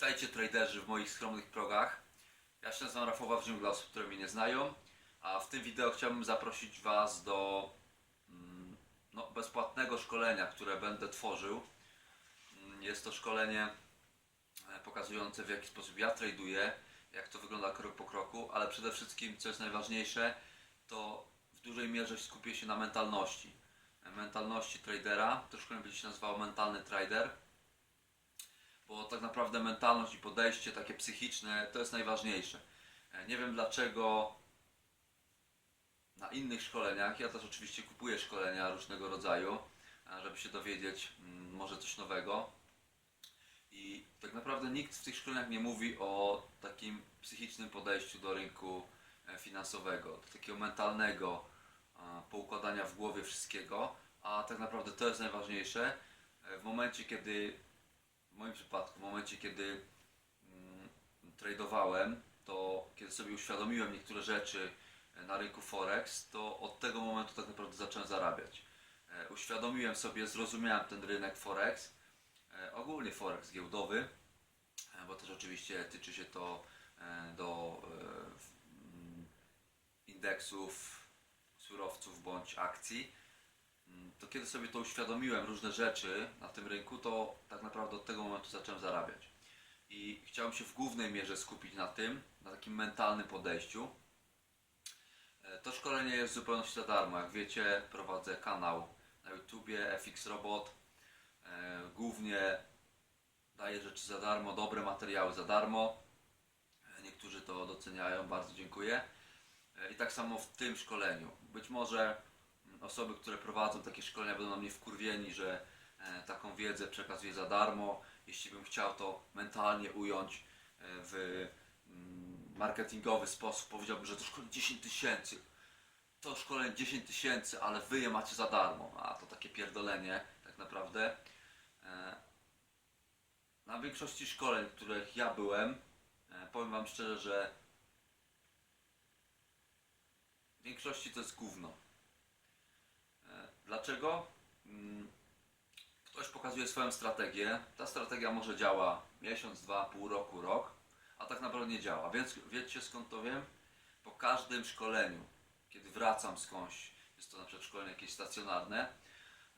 Witajcie traderzy w moich skromnych progach. Ja się nazywam Rafał Wawrzyk dla osób, które mnie nie znają, a w tym wideo chciałbym zaprosić Was do mm, no, bezpłatnego szkolenia, które będę tworzył. Mm, Jest to szkolenie e, pokazujące w jaki sposób ja traduję, jak to wygląda krok po kroku, ale przede wszystkim, co jest najważniejsze, to w dużej mierze skupię się na mentalności. E, Mentalności tradera, to szkolenie będzie się nazywało mentalny trader bo tak naprawdę mentalność i podejście takie psychiczne to jest najważniejsze. E, Nie wiem dlaczego na innych szkoleniach, ja też oczywiście kupuję szkolenia różnego rodzaju, e, żeby się dowiedzieć mm, może coś nowego. I tak naprawdę nikt w tych szkoleniach nie mówi o takim psychicznym podejściu do rynku e, finansowego, do takiego mentalnego poukładania w głowie wszystkiego, a tak naprawdę to jest najważniejsze. W momencie, kiedy moim przypadku, w momencie kiedy mm, tradowałem, to kiedy sobie uświadomiłem niektóre rzeczy e, na rynku Forex, to od tego momentu tak naprawdę zacząłem zarabiać. E, Uświadomiłem sobie, zrozumiałem ten rynek Forex, e, ogólnie Forex giełdowy, bo też oczywiście tyczy się to do mm, indeksów, surowców bądź akcji to kiedy sobie to uświadomiłem, różne rzeczy na tym rynku, to tak naprawdę od tego momentu zacząłem zarabiać. I chciałem się w głównej mierze skupić na tym, na takim mentalnym podejściu. E, To szkolenie jest w zupełności za darmo. Jak wiecie, prowadzę kanał na YouTubie FX Robot. E, Głównie daję rzeczy za darmo, dobre materiały za darmo. E, Niektórzy to doceniają, bardzo dziękuję. I tak samo w tym szkoleniu. Być może mm, osoby, które prowadzą takie szkolenia będą na mnie wkurwieni, że e, taką wiedzę przekazuję za darmo. Jeśli bym chciał to mentalnie ująć e, w mm, marketingowy sposób, powiedziałbym, że to szkolenie 10 tysięcy. To szkolenie 10 tysięcy, ale wy je macie za darmo. A to takie pierdolenie tak naprawdę. E, Na większości szkoleń, w których ja byłem, powiem wam szczerze, że w większości to jest gówno. Dlaczego? Mm, Ktoś pokazuje swoją strategię. Ta strategia może działa miesiąc, dwa, pół roku, rok, a tak naprawdę nie działa. Więc wiecie skąd to wiem? Po każdym szkoleniu, kiedy wracam skądś, jest to na przykład szkolenie jakieś stacjonarne,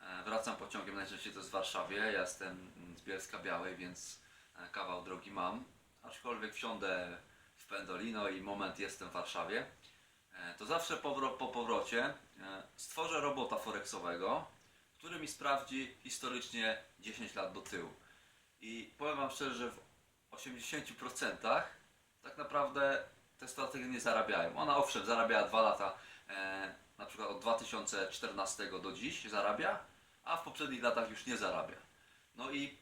e, wracam pociągiem, najczęściej to jest w Warszawie, ja jestem mm, z Bielska Białej, więc e, kawał drogi mam, aczkolwiek wsiądę w Pendolino i moment jestem w Warszawie, to zawsze po powrocie e, stworzę robota forexowego, który mi sprawdzi historycznie 10 lat do tyłu. I powiem Wam szczerze, że w 80% tak naprawdę te strategie nie zarabiają. Ona owszem zarabiała 2 lata, e, na przykład od 2014 do dziś zarabia, a w poprzednich latach już nie zarabia. No i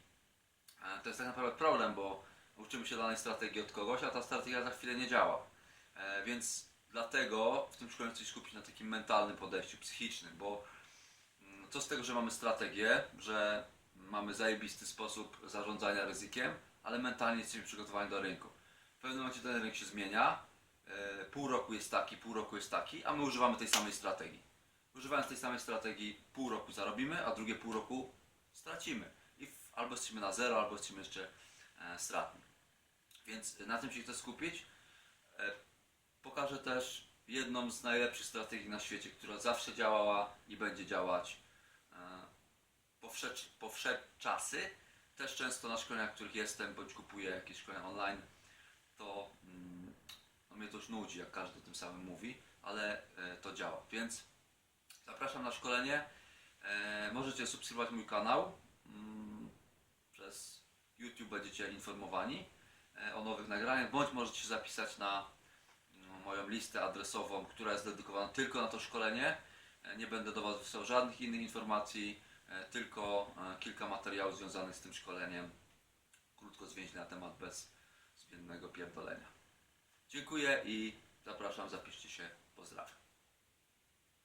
e, to jest tak naprawdę problem, bo uczymy się danej strategii od kogoś, a ta strategia za chwilę nie działa. E, więc dlatego w tym szkoleniu chcę się skupić na takim mentalnym podejściu, psychicznym, bo mm, co z tego, że mamy strategię, że mamy zajebisty sposób zarządzania ryzykiem, ale mentalnie jesteśmy przygotowani do rynku. W pewnym momencie ten rynek się zmienia, e, pół roku jest taki, pół roku jest taki, a my używamy tej samej strategii. Używając tej samej strategii pół roku zarobimy, a drugie pół roku stracimy. I albo jesteśmy na zero, albo jesteśmy jeszcze e, stratni. Więc na tym się chcę skupić. Pokażę też jedną z najlepszych strategii na świecie, która zawsze działała i będzie działać e, po wsze, po wsze czasy. Też często na szkoleniach, których jestem, bądź kupuję jakieś szkolenia online, to mm, no mnie to już nudzi, jak każdy tym samym mówi, ale e, to działa. Więc zapraszam na szkolenie. E, możecie subskrybować mój kanał. Mm, przez YouTube będziecie informowani o nowych nagraniach, bądź możecie zapisać na moją listę adresową, która jest dedykowana tylko na to szkolenie. E, Nie będę do Was wysyłał żadnych innych informacji, e, tylko e, kilka materiałów związanych z tym szkoleniem. Krótko zwięźle na temat bez zbędnego pierdolenia. Dziękuję i zapraszam, zapiszcie się. Pozdrawiam.